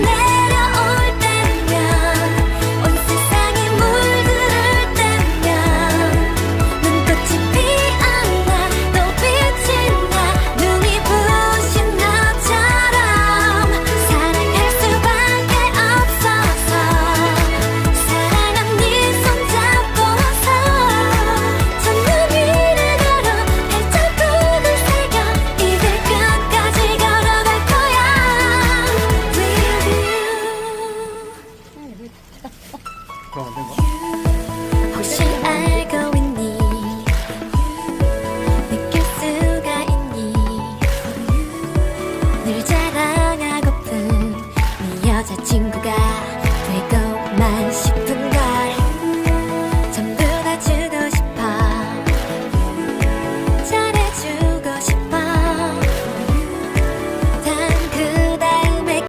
내 그럼 안 된가? 혹시 알고 있니 느낄 수가 있니 늘 자랑하고픈 네 여자친구가